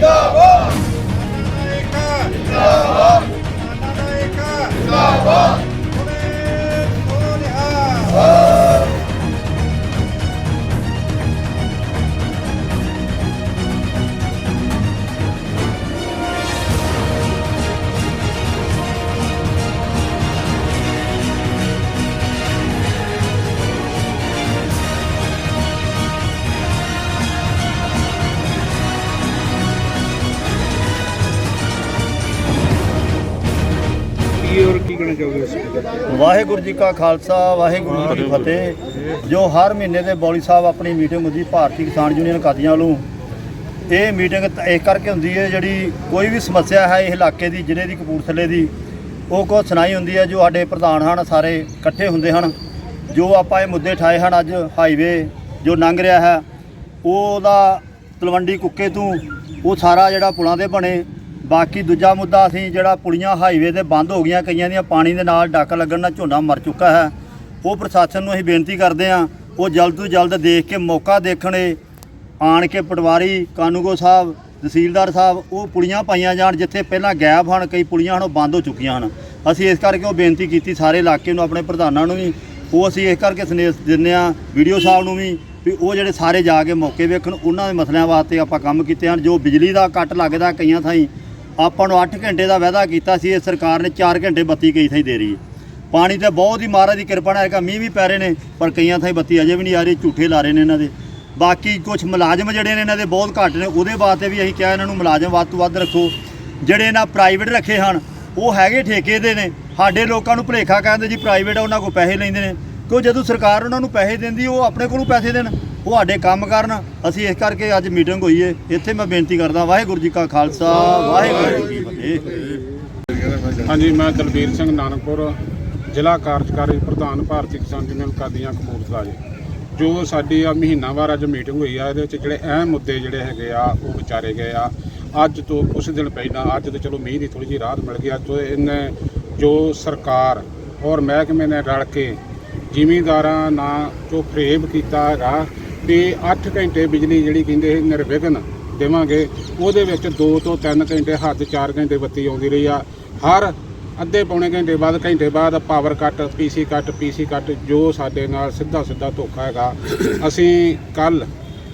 지나가 ਕੀ ਹੋਰ ਕੀ ਕਹਿਣਾ ਚਾਹੋਗੇ ਇਸ ਬਾਰੇ? ਵਾਹਿਗੁਰੂ ਜੀ ਕਾ ਖਾਲਸਾ ਵਾਹਿਗੁਰੂ ਜੀ ਕੀ ਫਤਿਹ। ਜੋ ਹਰ ਮਹੀਨੇ ਦੇ ਬੌਲੀ ਸਾਹਿਬ ਆਪਣੀ ਮੀਟਿੰਗ ਹੁੰਦੀ ਭਾਰਤੀ ਕਿਸਾਨ ਯੂਨੀਅਨ ਕਾਦੀਆਂ ਵੱਲੋਂ। ਇਹ ਮੀਟਿੰਗ ਤਾਂ ਇਸ ਕਰਕੇ ਹੁੰਦੀ ਹੈ ਜਿਹੜੀ ਕੋਈ ਵੀ ਸਮੱਸਿਆ ਹੈ ਇਸ ਇਲਾਕੇ ਦੀ ਜ਼ਿਲ੍ਹੇ ਦੀ ਕਪੂਰਥਲੇ ਦੀ ਉਹ ਕੋ ਸੁਣਾਈ ਹੁੰਦੀ ਹੈ ਜੋ ਸਾਡੇ ਪ੍ਰਧਾਨ ਹਨ ਸਾਰੇ ਇਕੱਠੇ ਹੁੰਦੇ ਹਨ। ਜੋ ਆਪਾਂ ਇਹ ਮੁੱਦੇ ਠਾਏ ਹਨ ਅੱਜ ਹਾਈਵੇ ਜੋ ਲੰਘ ਰਿਹਾ ਹੈ ਉਹਦਾ ਤਲਵੰਡੀ ਕੁੱਕੇ ਤੋਂ ਉਹ ਸਾਰਾ ਜਿਹੜਾ ਪੁਲਾਂ ਦੇ ਬਣੇ ਬਾਕੀ ਦੂਜਾ ਮੁੱਦਾ ਅਸੀਂ ਜਿਹੜਾ ਪੁਲੀਆਂ ਹਾਈਵੇ ਤੇ ਬੰਦ ਹੋ ਗਈਆਂ, ਕਈਆਂ ਦੀਆਂ ਪਾਣੀ ਦੇ ਨਾਲ ਡੱਕ ਲੱਗਣ ਨਾਲ ਝੋਨਾ ਮਰ ਚੁੱਕਾ ਹੈ। ਉਹ ਪ੍ਰਸ਼ਾਸਨ ਨੂੰ ਅਸੀਂ ਬੇਨਤੀ ਕਰਦੇ ਹਾਂ, ਉਹ ਜਲਦ ਤੋਂ ਜਲਦ ਦੇਖ ਕੇ ਮੌਕਾ ਦੇਖਣੇ ਆਣ ਕੇ ਪਟਵਾਰੀ ਕਾਨੂੰਗੋ ਸਾਹਿਬ, ਤਹਿਸੀਲਦਾਰ ਸਾਹਿਬ, ਉਹ ਪੁਲੀਆਂ ਪਾਈਆਂ ਜਾਣ ਜਿੱਥੇ ਪਹਿਲਾਂ ਗੈਪ ਹਨ, ਕਈ ਪੁਲੀਆਂ ਹਨ ਉਹ ਬੰਦ ਹੋ ਚੁੱਕੀਆਂ ਹਨ। ਅਸੀਂ ਇਸ ਕਰਕੇ ਉਹ ਬੇਨਤੀ ਕੀਤੀ ਸਾਰੇ ਇਲਾਕੇ ਨੂੰ, ਆਪਣੇ ਪ੍ਰਧਾਨਾਂ ਨੂੰ ਵੀ। ਉਹ ਅਸੀਂ ਇਸ ਕਰਕੇ ਸੰਦੇਸ਼ ਦਿੰਦੇ ਆ ਵੀਡੀਓ ਸਾਹਿਬ ਨੂੰ ਵੀ ਵੀ ਉਹ ਜਿਹੜੇ ਸਾਰੇ ਜਾ ਕੇ ਮੌਕੇ ਵੇਖਣ, ਉਹਨਾਂ ਦੇ ਮਸਲਿਆਂ ਵਾਸਤੇ ਆਪਾਂ ਕੰਮ ਕੀਤੇ ਹਨ। ਜੋ ਬਿਜਲੀ ਦਾ ਕੱਟ ਲੱਗਦਾ ਕਈਆਂ ਥਾਈਂ ਆਪਾਂ ਨੂੰ 8 ਘੰਟੇ ਦਾ ਵਾਅਦਾ ਕੀਤਾ ਸੀ, ਇਹ ਸਰਕਾਰ ਨੇ 4 ਘੰਟੇ ਬੱਤੀ ਕਈ ਥਾਈਂ ਦੇ ਰਹੀ ਹੈ। ਪਾਣੀ ਤੇ ਬਹੁਤ ਹੀ ਮਹਾਰਾਜ ਦੀ ਕਿਰਪਾ ਨਾਲ ਹੈਗਾ ਮੀਂਹ ਵੀ ਪੈ ਰਹੇ ਨੇ, ਪਰ ਕਈਆਂ ਥਾਈਂ ਬੱਤੀ ਅਜੇ ਵੀ ਨਹੀਂ ਆ ਰਹੀ, ਝੂਠੇ ਲਾ ਰਹੇ ਨੇ ਇਹਨਾਂ ਦੇ। ਬਾਕੀ ਕੁਝ ਮੁਲਾਜ਼ਮ ਜਿਹੜੇ ਨੇ ਇਹਨਾਂ ਦੇ ਬਹੁਤ ਘੱਟ ਨੇ, ਉਹਦੇ ਵਾਸਤੇ ਵੀ ਅਸੀਂ ਕਿਹਾ ਇਹਨਾਂ ਨੂੰ ਮੁਲਾਜ਼ਮ ਵੱਧ ਤੋਂ ਵੱਧ ਰੱਖੋ। ਜਿਹੜੇ ਇਹਨਾਂ ਪ੍ਰਾਈਵੇਟ ਰੱਖੇ ਹਨ, ਉਹ ਹੈਗੇ ਠੇਕੇ ਦੇ ਨੇ, ਸਾਡੇ ਲੋਕਾਂ ਨੂੰ ਭੁਲੇਖਾ ਕਹਿੰਦੇ ਜੀ ਪ੍ਰਾਈਵੇਟ ਆ, ਉਹਨਾਂ ਕੋਲ ਪੈਸੇ ਲੈਂਦੇ ਨੇ। ਕਿਉਂ ਜਦੋਂ ਸਰਕਾਰ ਉਹਨਾਂ ਨੂੰ ਪੈਸੇ ਦਿੰਦੀ, ਉਹ ਆਪਣੇ ਕੋਲੋਂ ਪੈਸੇ ਦੇਣ? ਉਹ ਸਾਡੇ ਕੰਮ ਕਰਨ, ਅਸੀਂ ਇਸ ਕਰਕੇ ਅੱਜ ਮੀਟਿੰਗ ਹੋਈ ਹੈ ਇੱਥੇ ਮੈਂ ਬੇਨਤੀ ਕਰਦਾ, ਵਾਹਿਗੁਰੂ ਜੀ ਕਾ ਖਾਲਸਾ, ਵਾਹਿਗੁਰੂ ਜੀ ਕੀ ਫਤਿਹ। ਹਾਂਜੀ, ਮੈਂ ਦਲਬੀਰ ਸਿੰਘ ਨਾਨਕਪੁਰ, ਜ਼ਿਲ੍ਹਾ ਕਾਰਜਕਾਰੀ ਪ੍ਰਧਾਨ ਭਾਰਤੀ ਕਿਸਾਨ ਯੂਨੀਅਨ ਕਾਦੀਆਂ ਕਪੂਰਥਲਾ ਜੀ। ਜੋ ਸਾਡੀ ਆ ਮਹੀਨਾਵਾਰ ਅੱਜ ਮੀਟਿੰਗ ਹੋਈ ਆ, ਇਹਦੇ ਵਿੱਚ ਜਿਹੜੇ ਅਹਿਮ ਮੁੱਦੇ ਜਿਹੜੇ ਹੈਗੇ ਆ, ਉਹ ਵਿਚਾਰੇ ਗਏ ਆ। ਅੱਜ ਤੋਂ ਕੁਝ ਦਿਨ ਪਹਿਲਾਂ, ਅੱਜ ਤੇ ਚਲੋ ਮੀਂਹ ਦੀ ਥੋੜੀ ਜਿਹੀ ਰਾਹਤ ਮਿਲ ਗਈ ਅੱਜ ਤੋਂ ਇਹਨੇ ਜੋ ਸਰਕਾਰ ਔਰ ਮਹਿਕਮੇ ਨੇ ਰਲ ਕੇ ਜ਼ਿਮੀਂਦਾਰਾਂ ਨਾਲ ਜੋ ਫਰੇਬ ਕੀਤਾ ਹੈਗਾ ਵੀ 8 ਘੰਟੇ ਬਿਜਲੀ ਜਿਹੜੀ ਕਹਿੰਦੇ ਇਹ ਨਿਰਵਿਘਨ ਦੇਵਾਂਗੇ, ਉਹਦੇ ਵਿੱਚ 2 ਤੋਂ 3 ਘੰਟੇ ਹੱਦ 4 ਘੰਟੇ ਬੱਤੀ ਆਉਂਦੀ ਰਹੀ ਆ। ਹਰ ਅੱਧੇ ਪੌਣੇ ਘੰਟੇ ਬਾਅਦ ਘੰਟੇ ਬਾਅਦ ਪਾਵਰ ਕੱਟ ਪੀਸੀ ਕੱਟ ਪੀਸੀ ਕੱਟ ਜੋ ਸਾਡੇ ਨਾਲ ਸਿੱਧਾ ਸਿੱਧਾ ਧੋਖਾ ਹੈਗਾ। ਅਸੀਂ ਕੱਲ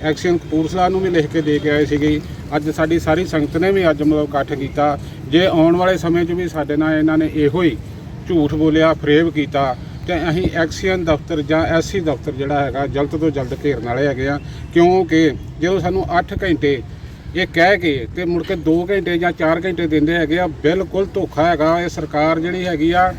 ਐਕਸ਼ਨ ਕਪੂਰਸਲਾ ਨੂੰ ਵੀ ਲਿਖ ਕੇ ਦੇ ਕੇ ਆਏ ਸੀਗੇ। ਅੱਜ ਸਾਡੀ ਸਾਰੀ ਸੰਗਤ ਨੇ ਵੀ ਅੱਜ ਮਤਲਬ ਇਕੱਠ ਕੀਤਾ। ਜੇ ਆਉਣ ਵਾਲੇ ਸਮੇਂ 'ਚ ਵੀ ਸਾਡੇ ਨਾਲ ਇਹਨਾਂ ਨੇ ਇਹੋ ਹੀ ਝੂਠ ਬੋਲਿਆ, ਫਰੇਬ ਕੀਤਾ ਤੇ ਅਸੀਂ ਐਕਸੀਅਨ ਦਫ਼ਤਰ ਜਾਂ ਐਸਸੀ ਦਫ਼ਤਰ ਜਿਹੜਾ ਹੈਗਾ, ਜਲਦ ਤੋਂ ਜਲਦ ਘੇਰਨ ਵਾਲੇ ਹੈਗੇ ਆ। ਕਿਉਂਕਿ ਜਦੋਂ ਸਾਨੂੰ 8 ਘੰਟੇ ਇਹ ਕਹਿ ਕੇ ਤੇ ਮੁੜ ਕੇ 2 ਘੰਟੇ ਜਾਂ 4 ਘੰਟੇ ਦਿੰਦੇ ਹੈਗੇ ਆ, ਬਿਲਕੁਲ ਧੋਖਾ ਹੈਗਾ। ਇਹ ਸਰਕਾਰ ਜਿਹੜੀ ਹੈਗੀ ਆ,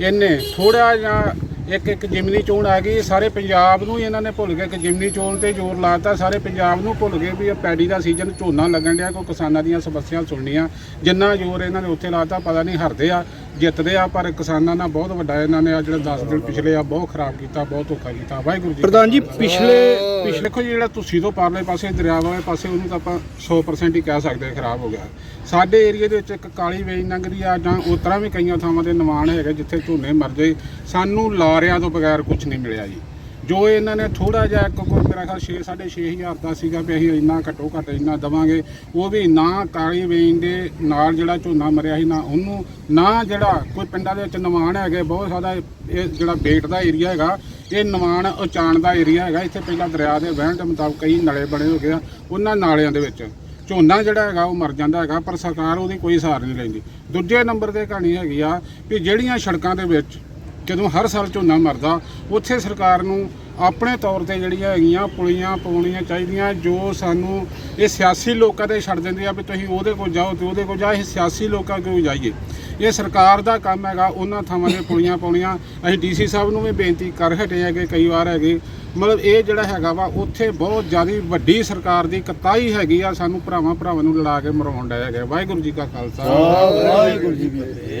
ਇਹਨੇ ਥੋੜਾ ਜਿਹਾ ਇੱਕ ਇੱਕ ਜਿਮਨੀ ਚੋਣ ਆ ਗਈ ਸਾਰੇ ਪੰਜਾਬ ਨੂੰ ਹੀ ਇਹਨਾਂ ਨੇ ਭੁੱਲ ਗਏ। ਕਿ ਜਿਮਨੀ ਚੋਣ ਤੇ ਜ਼ੋਰ ਲਾਤਾ ਸਾਰੇ ਪੰਜਾਬ ਨੂੰ ਭੁੱਲ ਗਏ ਵੀ ਇਹ ਪੈਡੀ ਦਾ ਸੀਜ਼ਨ ਝੋਨਾ ਲੱਗਣ ਡਿਆ ਕੋਈ ਕਿਸਾਨਾਂ ਦੀਆਂ ਸਮੱਸਿਆਵਾਂ ਸੁਣਨੀਆਂ। ਜਿੰਨਾ ਜ਼ੋਰ ਇਹਨਾਂ ਨੇ ਉੱਥੇ ਲਾਤਾ ਪਤਾ ਨਹੀਂ ਹਰਦੇ ਆ ਜਿੱਤਦੇ ਆ ਪਰ ਕਿਸਾਨਾਂ ਨਾਲ ਬਹੁਤ ਵੱਡਾ ਇਹਨਾਂ ਨੇ ਆ ਜਿਹੜੇ 10 ਦਿਨ ਪਿਛਲੇ ਆ ਬਹੁਤ ਖਰਾਬ ਕੀਤਾ ਬਹੁਤ ਧੋਖਾ ਕੀਤਾ। ਵਾਹਿਗੁਰੂ ਜੀ ਪ੍ਰਧਾਨ ਜੀ ਪਿਛਲੇ ਪਿਛਲੇ ਦੇਖੋ ਜੀ ਜਿਹੜਾ ਤੁਸੀਂ ਤੋਂ ਪਾਰਲੇ ਪਾਸੇ ਦਰਿਆ ਵਾਲੇ ਪਾਸੇ ਉਹਨੂੰ ਤਾਂ ਆਪਾਂ 100% ਹੀ ਕਹਿ ਸਕਦੇ ਹਾਂ ਖਰਾਬ ਹੋ ਗਿਆ। ਸਾਡੇ ਏਰੀਆ ਦੇ ਵਿੱਚ ਇੱਕ ਕਾਲੀ ਵੇਈ ਲੰਘਦੀ ਆ ਜਾਂ ਉਸ ਤਰ੍ਹਾਂ ਵੀ ਕਈਆਂ ਥਾਵਾਂ ਦੇ ਨਿਵਾਣ ਹੈਗੇ ਜਿੱਥੇ ਝੋਨੇ ਮਰ ਗਏ ਸਾਨੂੰ ਲਾਰਿਆਂ ਤੋਂ ਬਗੈਰ ਕੁਝ ਨਹੀਂ ਮਿਲਿਆ ਜੀ। ਜੋ ਇਹਨਾਂ ਨੇ ਥੋੜਾ ਜਿਹਾ ਇੱਕ ਕੋਈ ਮੇਰਾ ਖਿਆਲ 6 6500 ਦਾ ਸੀਗਾ ਵੀ ਅਸੀਂ ਇੰਨਾ ਘੱਟੋ ਘੱਟ ਇੰਨਾ ਦਵਾਂਗੇ, ਉਹ ਵੀ ਨਾ ਕਾਲੀ ਵੇਈ ਦੇ ਨਾਲ ਜਿਹੜਾ ਝੋਨਾ ਮਰਿਆ ਸੀ, ਨਾ ਉਹਨੂੰ, ਨਾ ਜਿਹੜਾ ਕੋਈ ਪਿੰਡਾਂ ਦੇ ਵਿੱਚ ਨਿਵਾਣ ਹੈਗੇ, ਬਹੁਤ ਜ਼ਿਆਦਾ ਇਹ ਜਿਹੜਾ ਬੇਟ ਦਾ ਏਰੀਆ ਹੈਗਾ, ਇਹ ਨਿਵਾਣ ਉਚਾਣ ਦਾ ਏਰੀਆ ਹੈਗਾ, ਇੱਥੇ ਪਹਿਲਾਂ ਦਰਿਆ ਦੇ ਵਹਿਣ ਦੇ ਮੁਤਾਬਕ ਕਈ ਨਲੇ ਬਣੇ ਹੋ ਗਏ ਆ ਉਹਨਾਂ ਨਾਲਿਆਂ ਦੇ ਵਿੱਚ। ਝੋਨਾ ਜਿਹੜਾ ਹੈਗਾ, ਉਹ ਮਰ ਜਾਂਦਾ ਹੈਗਾ, ਪਰ ਸਰਕਾਰ ਉਹਦੀ ਕੋਈ ਸਾਰ ਨਹੀਂ ਲੈਂਦੀ। ਦੂਜੇ ਨੰਬਰ ਤੇ ਕਹਾਣੀ ਹੈਗੀ ਆ ਵੀ ਜਿਹੜੀਆਂ ਸੜਕਾਂ ਦੇ ਵਿੱਚ ਜਦੋਂ ਹਰ ਸਾਲ ਝੋਨਾ ਮਰਦਾ, ਉੱਥੇ ਸਰਕਾਰ ਨੂੰ ਆਪਣੇ ਤੌਰ ਤੇ ਜਿਹੜੀਆਂ ਹੈਗੀਆਂ ਪੁਲੀਆਂ ਪਾਉਣੀਆਂ ਚਾਹੀਦੀਆਂ, ਜੋ ਸਾਨੂੰ ਇਹ ਸਿਆਸੀ ਲੋਕਾਂ ਤੇ ਛੱਡ ਦਿੰਦੇ ਆ ਵੀ ਤੁਸੀਂ ਉਹਦੇ ਕੋਲ ਜਾਓ ਤੇ ਉਹਦੇ ਕੋਲ ਜਾ ਇਹ ਸਿਆਸੀ ਲੋਕਾਂ ਕੋਲ ਜਾਈਏ। ਇਹ ਸਰਕਾਰ ਦਾ ਕੰਮ ਹੈਗਾ, ਉਹਨਾਂ ਥਾਵਾਂ ਦੇ ਪੁਲੀਆਂ ਪਾਉਣੀਆਂ। ਅਸੀਂ ਡੀਸੀ ਸਾਹਿਬ ਨੂੰ ਵੀ ਬੇਨਤੀ ਕਰ ਹਟੇ ਹੈਗੇ ਕਈ ਵਾਰ ਹੈਗੇ, ਮਤਲਬ ਇਹ ਜਿਹੜਾ ਹੈਗਾ ਵਾ, ਉੱਥੇ ਬਹੁਤ ਜ਼ਿਆਦਾ ਵੱਡੀ ਸਰਕਾਰ ਦੀ ਕਤਾਈ ਹੈਗੀ ਆ, ਸਾਨੂੰ ਭਰਾਵਾਂ ਭਰਾਵਾਂ ਨੂੰ ਲੜਾ ਕੇ ਮਰਾਉਣ ਡਿਆ ਹੈਗਾ। ਵਾਹਿਗੁਰੂ ਜੀ ਕਾ ਖਾਲਸਾ। ਵਾਹਿਗੁਰੂ ਜੀ ਕੀ ਫਤਿਹ।